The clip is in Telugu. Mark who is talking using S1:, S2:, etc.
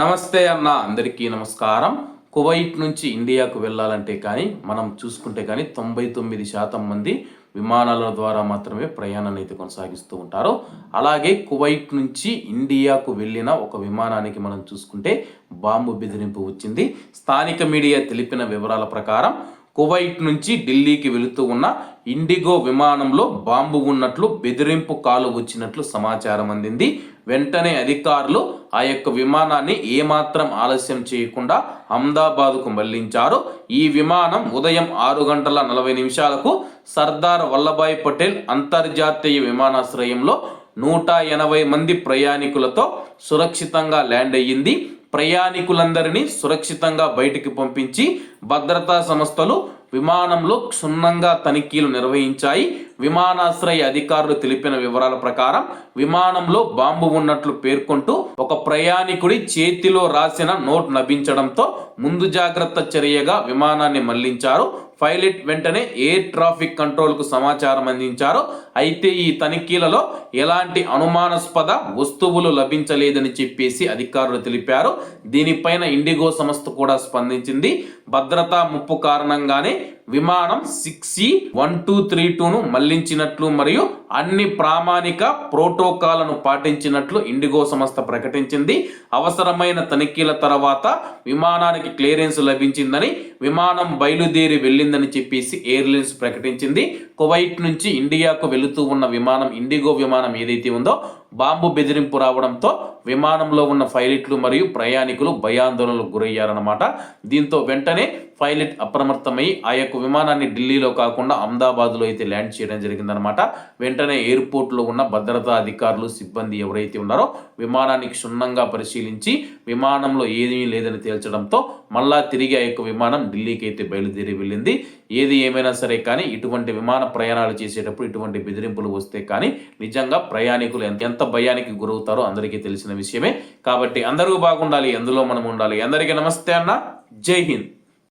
S1: నమస్తే అన్న అందరికీ నమస్కారం. కువైట్ నుంచి ఇండియాకు వెళ్ళాలంటే కానీ మనం చూసుకుంటే కానీ తొంభై తొమ్మిది శాతం మంది విమానాల ద్వారా మాత్రమే ప్రయాణాన్ని అయితే కొనసాగిస్తూ ఉంటారు. అలాగే కువైట్ నుంచి ఇండియాకు వెళ్ళిన ఒక విమానానికి మనం చూసుకుంటే బాంబు బెదిరింపు వచ్చింది. స్థానిక మీడియా తెలిపిన వివరాల ప్రకారం కువైట్ నుంచి ఢిల్లీకి వెళుతూ ఉన్న ఇండిగో విమానంలో బాంబు ఉన్నట్లు బెదిరింపు కాలు వచ్చినట్లు సమాచారం అందింది. వెంటనే అధికారులు ఆ యొక్క విమానాన్ని ఏమాత్రం ఆలస్యం చేయకుండా అహ్మదాబాద్కు మళ్ళించారు. ఈ విమానం ఉదయం ఆరు గంటల నలభై నిమిషాలకు సర్దార్ వల్లభాయ్ పటేల్ అంతర్జాతీయ విమానాశ్రయంలో నూట ఎనభై మంది ప్రయాణికులతో సురక్షితంగా ల్యాండ్ అయ్యింది. ప్రయాణికులందరినీ సురక్షితంగా బయటికి పంపించి భద్రతా సంస్థలు విమానంలో క్షుణ్ణంగా తనిఖీలు నిర్వహించాయి. విమానాశ్రయ అధికారులు తెలిపిన వివరాల ప్రకారం విమానంలో బాంబు ఉన్నట్లు పేర్కొంటూ ఒక ప్రయాణికుడి చేతిలో రాసిన నోట్ లభించడంతో ముందు జాగ్రత్త చర్యగా విమానాన్ని మళ్ళించారు. పైలట్ వెంటనే ఎయిర్ ట్రాఫిక్ కంట్రోల్కు సమాచారం అందించారు. అయితే ఈ తనిఖీలలో ఎలాంటి అనుమానాస్పద వస్తువులు లభించలేదని చెప్పేసి అధికారులు తెలిపారు. దీనిపైన ఇండిగో సంస్థ కూడా స్పందించింది. భద్రతా ముప్పు కారణంగానే విమానం six E one two three టూను మళ్ళించినట్లు మరియు అన్ని ప్రామాణిక ప్రోటోకాలను పాటించినట్లు ఇండిగో సంస్థ ప్రకటించింది. అవసరమైన తనిఖీల తర్వాత విమానానికి క్లియరెన్స్ లభించిందని విమానం బయలుదేరి వెళ్ళిందని చెప్పేసి ఎయిర్లైన్స్ ప్రకటించింది. కువైట్ నుంచి ఇండియాకు వెళుతూ ఉన్న విమానం ఇండిగో విమానం ఏదైతే ఉందో బాంబు బెదిరింపు రావడంతో విమానంలో ఉన్న పైలట్లు మరియు ప్రయాణికులు భయాందోళనలకు గురయ్యారన్నమాట. దీంతో వెంటనే పైలట్ అప్రమత్తమై ఆ యొక్క విమానాన్ని ఢిల్లీలో కాకుండా అహ్మదాబాద్లో అయితే ల్యాండ్ చేయడం జరిగిందనమాట వెంటనే ఎయిర్పోర్ట్లో ఉన్న భద్రతా అధికారులు సిబ్బంది ఎవరైతే ఉన్నారో విమానాన్ని క్షుణ్ణంగా పరిశీలించి విమానంలో ఏమీ లేదని తేల్చడంతో మళ్ళా తిరిగి ఆ యొక్క విమానం ఢిల్లీకి అయితే బయలుదేరి వెళ్ళింది. ఏది ఏమైనా సరే కానీ ఇటువంటి విమాన ప్రయాణాలు చేసేటప్పుడు ఇటువంటి బెదిరింపులు వస్తే కానీ నిజంగా ప్రయాణికులు ఎంత ఎంత భయానికి గురవుతారో అందరికీ తెలిసిన విషయమే. కాబట్టి అందరూ బాగుండాలి ఎందులో మనం ఉండాలి. అందరికీ నమస్తే అన్న. జై హింద్.